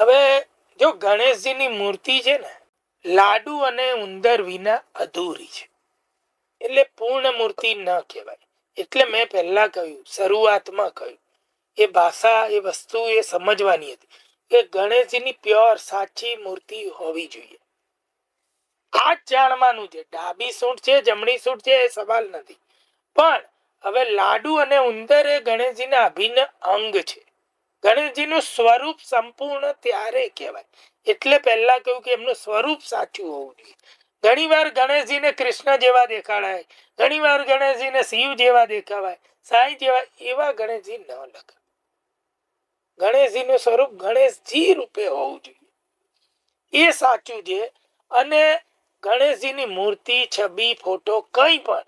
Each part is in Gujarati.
હવે જો ગણેશજીની મૂર્તિ છે ને, લાડુ અને ઉંદર વિના અધૂરી છે. એટલે પૂર્ણ મૂર્તિ ન કહેવાય. એટલે મેં પહેલા કહ્યું, શરૂઆતમાં કહ્યું. એ ભાષા, એ વસ્તુ એ સમજવાની હતી કે ગણેશજીની પ્યોર, સાચી મૂર્તિ હોવી જોઈએ. આ જ જાણવાનું છે. ડાબી સૂંઠ છે, જમણી સૂંઠ છે, એ સવાલ નથી. પણ હવે લાડુ અને ઉંદર એ ગણેશજીના અભિન્ન અંગ છે. ગણેશજીનું સ્વરૂપ સંપૂર્ણ ત્યારે કહેવાય. એટલે પહેલા કહ્યું કે એમનું સ્વરૂપ સાચું હોવું જોઈએ. ઘણીવાર ગણેશજીને કૃષ્ણ જેવા દેખાડાય, ઘણીવાર ગણેશજીને શિવ જેવા દેખાવાય, સાંઈ જેવા એવા ગણેશજી ન લખાય ગણેશજીનું સ્વરૂપ ગણેશજી રૂપે હોવું જોઈએ. એ સાચું છે અને ગણેશજીની મૂર્તિ, છબી, ફોટો કંઈ પણ,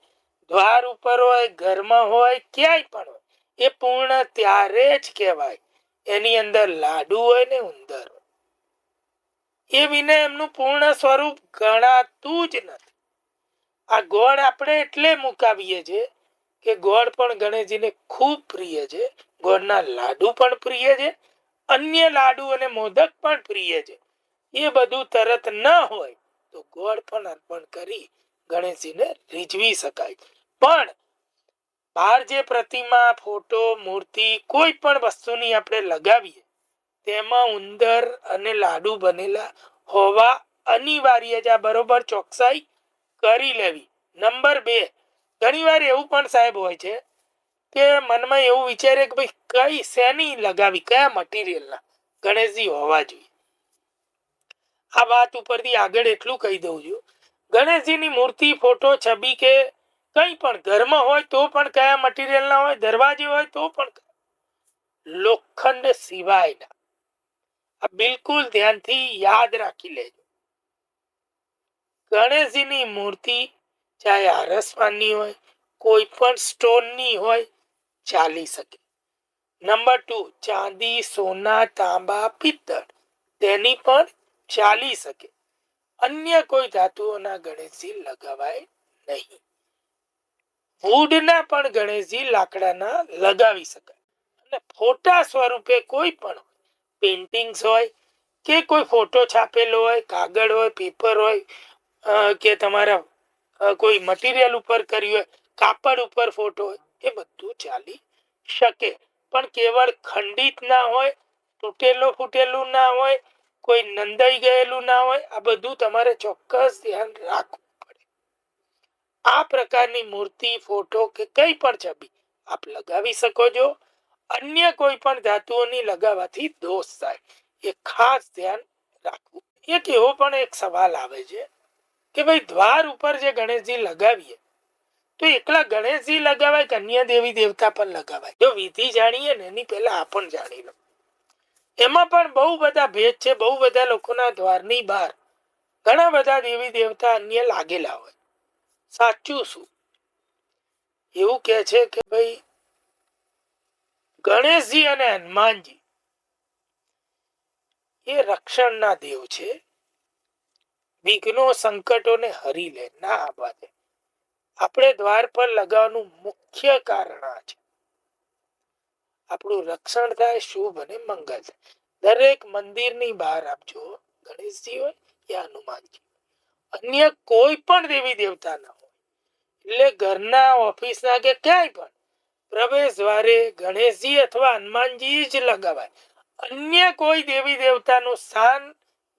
દ્વાર ઉપર હોય, ઘરમાં હોય, ક્યાંય પણ હોય, એ પૂર્ણ ત્યારે જ કહેવાય. એની અંદર લાડુ હોય ને ઉંદર. એ વિના એમનું પૂર્ણ સ્વરૂપ ગણાતું જ નથી. આ ગોળ આપણે એટલે મુકાવીએ છીએ કે ગોળ પણ ગણેશજીને ખૂબ પ્રિય છે. ગોળના લાડુ પણ પ્રિય છે. અન્ય લાડુ અને મોદક પણ પ્રિય છે. એ બધું તરત ન હોય તો ગોળ પણ અર્પણ કરી ગણેશજીને રીઝવી શકાય. પણ બહાર જે પ્રતિમા, ફોટો, મૂર્તિ કોઈ પણ વસ્તુની આપણે લગાવીએ, તેમાં ઉંદર અને લાડુ બનેલા હોવા અનિવાર્ય આ બરોબર ચોકસાઈ કરી લેવી. નંબર બે ઘણીવાર એવું પણ સાહેબ હોય છે કે મનમાં એવું વિચારે કે ભાઈ કઈ શેની લગાવી, કયા મટીરિયલના ગણેશજી હોવા જોઈએ. આ વાત ઉપરથી આગળ એટલું કહી દઉં છું. ગણેશજીની મૂર્તિ, ફોટો, છબી કે કંઈ પણ ઘરમાં હોય તો પણ કયા મટીરિયલના હોય, દરવાજે હોય તો પણ લોખંડ સિવાયના. આ બિલકુલ ધ્યાનથી યાદ રાખી લેજો. ગણેશજીની મૂર્તિ ચાહે આરસવાની હોય, કોઈ પણ સ્ટોનની હોય, ચાલી શકે. નંબર ટુ, ચાંદી, સોના, તાંબા, પિત્તળ, તેની પણ ચાલી શકે. અન્ય કોઈ ધાતુઓના ગણેશજી લગાવાય નહીં. વુડના પણ ગણેશજી લાકડાના લગાવી શકાય. અને ફોટા સ્વરૂપે કોઈ પણ પેઇન્ટિંગ્સ હોય કે કોઈ ફોટો છાપેલો હોય, કાગળ હોય પેપર હોય કે તમારા કોઈ મટીરિયલ ઉપર કર્યું હોય, કાપડ ઉપર ફોટો હોય, એ બધું ચાલી શકે. પણ કેવળ ખંડિત ના હોય, તૂટેલો ફૂટેલું ના હોય, કોઈ નંદાઈ ગયેલું ના હોય, આ બધું તમારે ચોક્કસ ધ્યાન રાખવું આ પ્રકારની મૂર્તિ, ફોટો કે કંઈ પણ છબી આપ લગાવી શકો છો. અન્ય કોઈ પણ ધાતુઓની લગાવવાથી દોષ થાય. એ ખાસ ધ્યાન રાખવું. એક એવો પણ એક સવાલ આવે છે કે ભાઈ દ્વાર ઉપર જે ગણેશજી લગાવીએ, તો એકલા ગણેશજી લગાવાય કે અન્ય દેવી દેવતા પણ લગાવાય? જો વિધિ જાણીએ ને એની પહેલા આ પણ જાણી લો. એમાં પણ બહુ બધા ભેદ છે, બહુ બધા લોકોના દ્વારની બહાર ઘણા બધા દેવી દેવતા અન્ય લાગેલા હોય. સાચું શું એવું કહે છે કે ભાઈ, ગણેશજી અને હનુમાનજી, એ રક્ષણના દેવ છે. વિઘ્નો સંકટોને હરી લે ના આવવા આપણે દ્વાર પર લગાવવાનું મુખ્ય કારણ આ છે. આપણું રક્ષણ થાય શુભ અને મંગલ થાય. દરેક મંદિરની બહાર આપજો ગણેશજી હોય કે હનુમાનજી અન્ય કોઈ પણ દેવી દેવતા ના હોય. એટલે ઘરના ઓફિસના કે ક્યાંય પણ પ્રવેશ દ્વારે ગણેશજી અથવા હનુમાનજી જ લગાવાય. અન્ય કોઈ દેવી દેવતાનું સ્થાન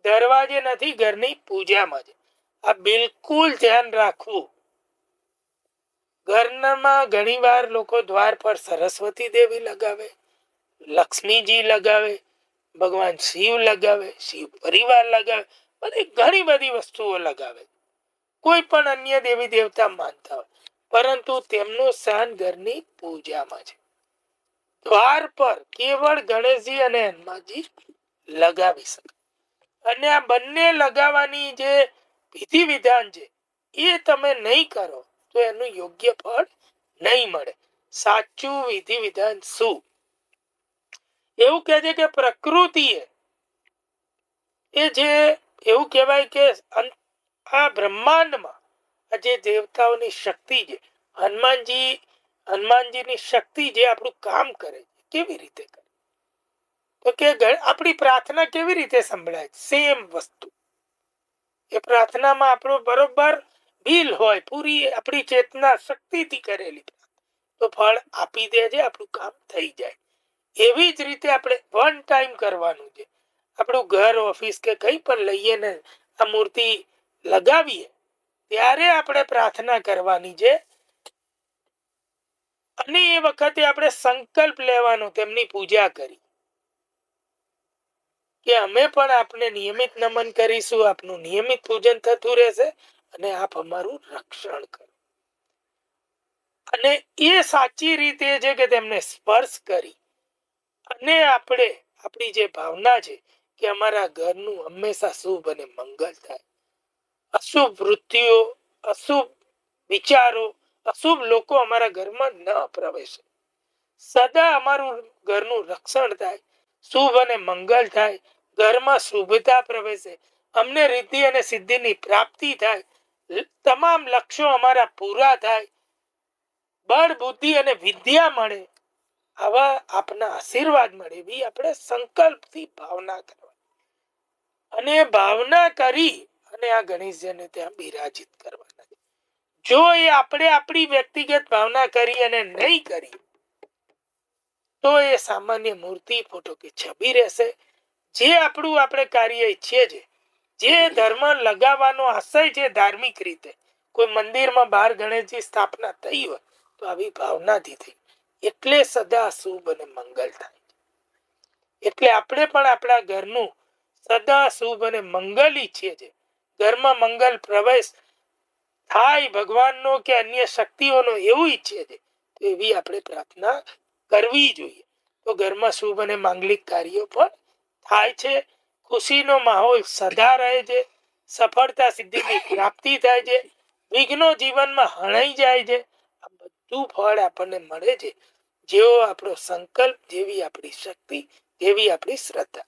દરવાજે નથી, ઘરની પૂજામાં જ. આ બિલકુલ ધ્યાન રાખવું. ઘરમાં ઘણીવાર લોકો દ્વાર પર સરસ્વતી દેવી લગાવે, લક્ષ્મીજી લગાવે, ભગવાન શિવ લગાવે, શિવ પરિવાર લગાવે, બધી ઘણી બધી વસ્તુઓ લગાવે. કોઈ પણ અન્ય દેવી દેવતા માનતા હોય. પરંતુ તેમનું સ્થાન ઘરની પૂજામાં છે. દ્વાર પર કેવળ ગણેશજી અને હનુમાનજી લગાવી શકે. અને આ બંને લગાવવાની જે વિધિ વિધાન છે, એ તમે નહીં કરો, તો એનું યોગ્ય ફળ નહીં મળે. સાચું વિધિ વિધાન શું? એવું કહે છે કે પ્રકૃતિએ, એ જે એવું કહેવાય કે અન- આ બ્રહ્માંડમાં આ જે દેવતાઓની શક્તિ છે, હનુમાનજી, હનુમાનજીની શક્તિ જે આપણું કામ કરે છે, કેવી રીતે કરે? તો કે આપણી પ્રાર્થના કેવી રીતે સંભળાય? સેમ વસ્તુ. એ પ્રાર્થનામાં આપણો બરોબર બિલ હોય, પૂરી આપણી ચેતના શક્તિથી કરેલી તો ફળ આપી દેજે આપણું કામ થઈ જાય. એવી જ રીતે આપણે વન ટાઈમ કરવાનું છે. આપણું ઘર, ઓફિસ કે કંઈ પણ લઈએ ને, આ મૂર્તિ લગાવીએ. ત્યારે આપણે પ્રાર્થના કરવાની છે. અને એ વખતે આપણે સંકલ્પ લેવાનો, તેમની પૂજા કરી. કે અમે પણ આપને નિયમિત નમન કરીશું, આપનું નિયમિત પૂજન થતું રહેશે અને આપ અમારું રક્ષણ કરો. અને એ સાચી રીતે છે કે તેમને સ્પર્શ કરી. અને આપણે, આપણી જે ભાવના છે કે અમારા ઘરનું હંમેશા શુભ અને મંગલ થાય. અશુભ વૃત્તિઓ, અશુભ વિચારો, અશુભ લોકો અમારા ઘરમાં ન પ્રવેશે. સદા અમારું ઘરનું રક્ષણ થાય, શુભ અને મંગલ થાય, ઘરમાં શુભતા પ્રવેશે, અમને રિદ્ધિ અને સિદ્ધિની પ્રાપ્તિ થાય તમામ લક્ષ્યો અમારા પૂરા થાય, બળ, બુદ્ધિ અને વિદ્યા મળે, આવા આપના આશીર્વાદ મળે એવી આપણે સંકલ્પથી ભાવના કરવા અને ભાવના કરી અને આ ગણેશજીને ત્યાં બિરાજિત કરવાના છે. જો એ આપણે આપણી વ્યક્તિગત ભાવના કરી અને નહીં કરી, તો એ સામાન્ય મૂર્તિ ફોટો કે છબી રહેશે. જે આપણું આપણે કાર્ય ઈચ્છીએ છીએ જે ધર્મ લગાવવાનો આશય છે ધાર્મિક રીતે, કોઈ મંદિરમાં બહાર ગણેશજી સ્થાપના થઈ હોય, તો આવી ભાવનાથી થઈ. એટલે સદા શુભ અને મંગલ થાય એટલે આપણે પણ આપણા ઘરનું સદા શુભ અને મંગલ ઈચ્છીએ છીએ ઘરમાં મંગલ, પ્રવેશ થાય ભગવાનનો કે અન્ય શક્તિઓનો એવું ઈચ્છે છે, તો એવી આપણે પ્રાર્થના કરવી જોઈએ. તો ઘરમાં શુભ અને માંગલિક કાર્યો પણ થાય છે. ખુશીનો માહોલ સદા રહે છે. સફળતા સિદ્ધિની પ્રાપ્તિ થાય છે. વિઘ્નો જીવનમાં હણાઈ જાય છે. આ બધું ફળ આપણને મળે છે. જેવો આપણો સંકલ્પ, જેવી આપણી શક્તિ, જેવી આપણી શ્રદ્ધા.